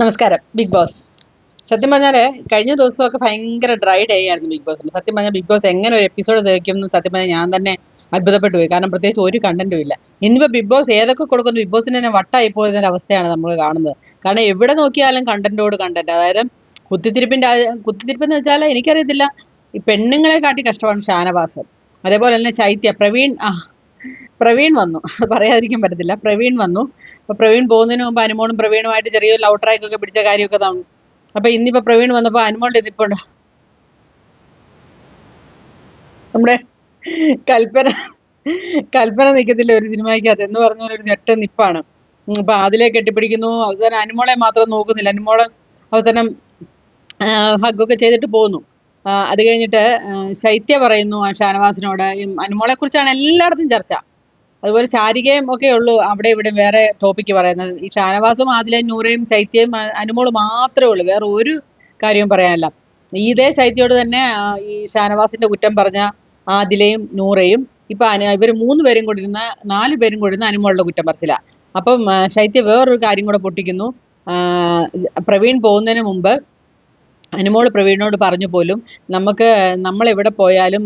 നമസ്കാരം big boss. സത്യം പറഞ്ഞാൽ കഴിഞ്ഞ ദിവസമൊക്കെ ഭയങ്കര ഡ്രൈ ഡേ ആയിരുന്നു ബിഗ് ബോസിന്. സത്യം പറഞ്ഞാൽ ബിഗ് ബോസ് എങ്ങനെ ഒരു എപ്പിസോഡ് തേക്കുമെന്ന് സത്യം പറഞ്ഞാൽ ഞാൻ തന്നെ അത്ഭുതപ്പെട്ടു പോയി. കാരണം പ്രത്യേകിച്ച് ഒരു കണ്ടന്റും ഇല്ല. ഇന്നിപ്പോ ബിഗ് ബോസ് ഏതൊക്കെ കൊടുക്കുന്നു? ബിഗ് ബോസിന് തന്നെ വട്ടായി പോയതിന്റെ അവസ്ഥയാണ് നമ്മൾ കാണുന്നത്. കാരണം എവിടെ നോക്കിയാലും കണ്ടന്റോട് കണ്ടന്റ് അതായത് കുത്തിത്തിരിപ്പിന്റെ കുത്തിത്തിരിപ്പ് എന്ന് വെച്ചാൽ എനിക്കറിയത്തില്ല ഈ പെണ്ണുങ്ങളെ കാട്ടി കഷ്ടമാണ് ഷാനവാസ്. അതേപോലെ തന്നെ ശൈത്യ പ്രവീൺ പ്രവീൺ വന്നു. അത് പറയാതിരിക്കാൻ പറ്റത്തില്ല. പ്രവീൺ വന്നു. അപ്പൊ പ്രവീൺ പോകുന്നതിന് മുമ്പ് അനുമോളും പ്രവീണുമായിട്ട് ചെറിയൊരു ലവ് ട്രാക്ക് ഒക്കെ പിടിച്ച കാര്യമൊക്കെ തന്നു അപ്പൊ ഇന്നിപ്പോ പ്രവീൺ വന്നപ്പോ അനുമോളുടെ ഇതിപ്പോ നമ്മുടെ കൽപ്പന കൽപ്പന നിൽക്കത്തില്ല ഒരു സിനിമയ്ക്കകത്ത് എന്ന് പറഞ്ഞ പോലെ ഒരു ഞെട്ട നിപ്പാണ്. അപ്പൊ അതിലെ കെട്ടിപ്പിടിക്കുന്നു. തന്നെ അനുമോളെ മാത്രം നോക്കുന്നില്ല. അനുമോളെ അവസാനം ഹഗ്ഗൊക്കെ ചെയ്തിട്ട് പോകുന്നു അത് കഴിഞ്ഞിട്ട് ശൈത്യ പറയുന്നു ഷാനവാസിനോട് അനുമോളെ കുറിച്ചാണ് എല്ലായിടത്തും ചർച്ച. അതുപോലെ ശാരികയും ഒക്കെ ഉള്ളൂ അവിടെ ഇവിടെ വേറെ ടോപ്പിക്ക് പറയുന്നത്. ഈ ഷാനവാസും ആദിലയും നൂറയും ശൈത്യയും അനുമോൾ മാത്രമേ ഉള്ളൂ. വേറെ ഒരു കാര്യവും പറയാനില്ല. ഇതേ ശൈത്യയോട് തന്നെ ഈ ഷാനവാസിന്റെ കുറ്റം പറഞ്ഞ ആദിലയും നൂറയും ഇപ്പൊ ഇവർ മൂന്ന് പേരും കൂടി ഇരുന്ന നാല് പേരും കൂടി അനുമോളുടെ കുറ്റം പറച്ചില്ല അപ്പം ശൈത്യ വേറൊരു കാര്യം കൂടെ പൊട്ടിക്കുന്നു. പ്രവീൺ പോകുന്നതിന് മുമ്പ് അനുമോൾ പ്രവീണിനോട് പറഞ്ഞു പോലും നമുക്ക് നമ്മൾ എവിടെ പോയാലും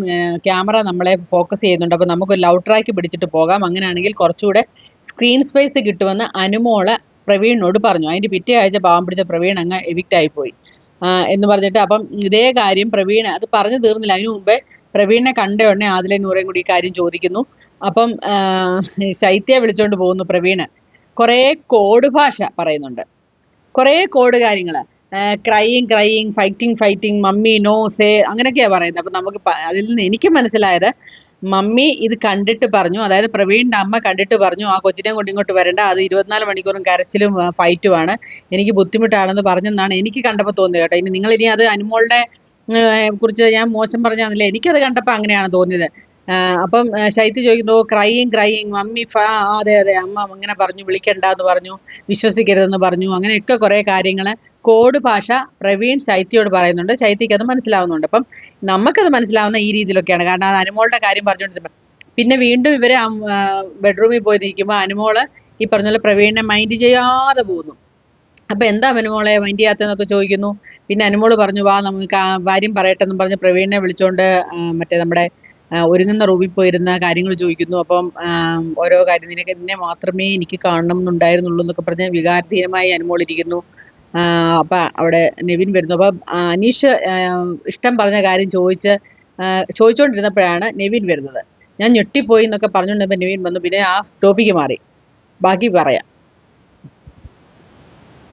ക്യാമറ നമ്മളെ ഫോക്കസ് ചെയ്യുന്നുണ്ട്. അപ്പോൾ നമുക്ക് ലവ് ട്രാക്ക് പിടിച്ചിട്ട് പോകാം. അങ്ങനെയാണെങ്കിൽ കുറച്ചുകൂടെ സ്ക്രീൻ സ്പേസ് കിട്ടുമെന്ന് അനുമോൾ പ്രവീണിനോട് പറഞ്ഞു. അതിന്റെ പിറ്റേ ആഴ്ച പാവം പിടിച്ച പ്രവീൺ അങ്ങ് എവിക്റ്റ് ആയിപ്പോയി. എന്ന് പറഞ്ഞിട്ട് അപ്പം ഇതേ കാര്യം പ്രവീൺ അത് പറഞ്ഞു തീർന്നില്ല. അതിനു മുമ്പേ പ്രവീണിനെ കണ്ട ഉടനെ ആദിലെ നൂറേം കൂടി ഈ കാര്യം ചോദിക്കുന്നു. അപ്പം ശൈത്യ വിളിച്ചുകൊണ്ട് പോകുന്നു പ്രവീണ്. കുറേ കോഡ് ഭാഷ പറയുന്നുണ്ട്. കുറേ കോഡ് കാര്യങ്ങൾ crying crying fighting fighting mummy no say അങ്ങനെയൊക്കെയാണ് പറയുന്നത്. അപ്പം നമുക്ക് അതിൽ നിന്ന് എനിക്ക് മനസ്സിലായത് മമ്മി ഇത് കണ്ടിട്ട് പറഞ്ഞു. അതായത് പ്രവീണിന്റെ അമ്മ കണ്ടിട്ട് പറഞ്ഞു ആ കൊച്ചിനെ കൊണ്ട് ഇങ്ങോട്ട് വരണ്ട. അത് ഇരുപത്തിനാല് മണിക്കൂറും കരച്ചിലും ഫൈറ്റുമാണ് എനിക്ക് ബുദ്ധിമുട്ടാണെന്ന് പറഞ്ഞെന്നാണ് എനിക്ക് കണ്ടപ്പോൾ തോന്നിയത് കേട്ടോ. ഇനി നിങ്ങൾ ഇനി അത് അനുമോളുടെ കുറിച്ച് ഞാൻ മോശം പറഞ്ഞാന്നില്ല എനിക്കത് കണ്ടപ്പോൾ അങ്ങനെയാണ് തോന്നിയത്. അപ്പം ശൈത്യ ചോദിക്കുന്നു ക്രൈയിങ് ക്രൈയിങ് മമ്മി ഫാ അതെ അതെ അമ്മ ഇങ്ങനെ പറഞ്ഞു വിളിക്കണ്ട എന്ന് പറഞ്ഞു വിശ്വസിക്കരുതെന്ന് പറഞ്ഞു അങ്ങനെയൊക്കെ കുറേ കാര്യങ്ങൾ കോഡ് ഭാഷ പ്രവീൺ ശൈത്യയോട് പറയുന്നുണ്ട്. ശൈത്യക്ക് അത് മനസ്സിലാവുന്നുണ്ട്. അപ്പം നമുക്കത് മനസ്സിലാവുന്ന ഈ രീതിയിലൊക്കെയാണ്. കാരണം അത് അനുമോളുടെ കാര്യം പറഞ്ഞുകൊണ്ടിരുന്നത് പിന്നെ വീണ്ടും ഇവർ ബെഡ്റൂമിൽ പോയി നിൽക്കുമ്പോൾ അനുമോൾ ഈ പറഞ്ഞ പോലെ പ്രവീണിനെ മൈൻഡ് ചെയ്യാതെ പോകുന്നു. അപ്പം എന്താ അനുമോളെ മൈൻഡ് ചെയ്യാത്തതെന്നൊക്കെ ചോദിക്കുന്നു. പിന്നെ അനുമോൾ പറഞ്ഞു വാ നമുക്ക് കാര്യം പറയട്ടെ എന്നും പറഞ്ഞ് പ്രവീണിനെ വിളിച്ചുകൊണ്ട് മറ്റേ നമ്മുടെ ഒരുങ്ങുന്ന റൂമിൽ പോയിരുന്ന കാര്യങ്ങൾ ചോദിക്കുന്നു. അപ്പം ഓരോ കാര്യം നിനക്ക് നിന്നെ മാത്രമേ എനിക്ക് കാണണം എന്നുണ്ടായിരുന്നുള്ളൂ എന്നൊക്കെ പറഞ്ഞ് വികാരധീനമായി അനുമോൾ ഇരിക്കുന്നു. ആ, അപ്പൊ അവിടെ നിവിൻ വരുന്നു. അപ്പൊ അനീഷ് ഇഷ്ടം പറഞ്ഞ കാര്യം ചോദിച്ച് ചോദിച്ചുകൊണ്ടിരുന്നപ്പോഴാണ് നിവിൻ വരുന്നത്. ഞാൻ ഞെട്ടിപ്പോയി എന്നൊക്കെ പറഞ്ഞുകൊണ്ടിരുന്നപ്പോൾ നിവിൻ വന്നു. പിന്നെ ആ ടോപ്പിക്ക് മാറി. ബാക്കി പറയാം.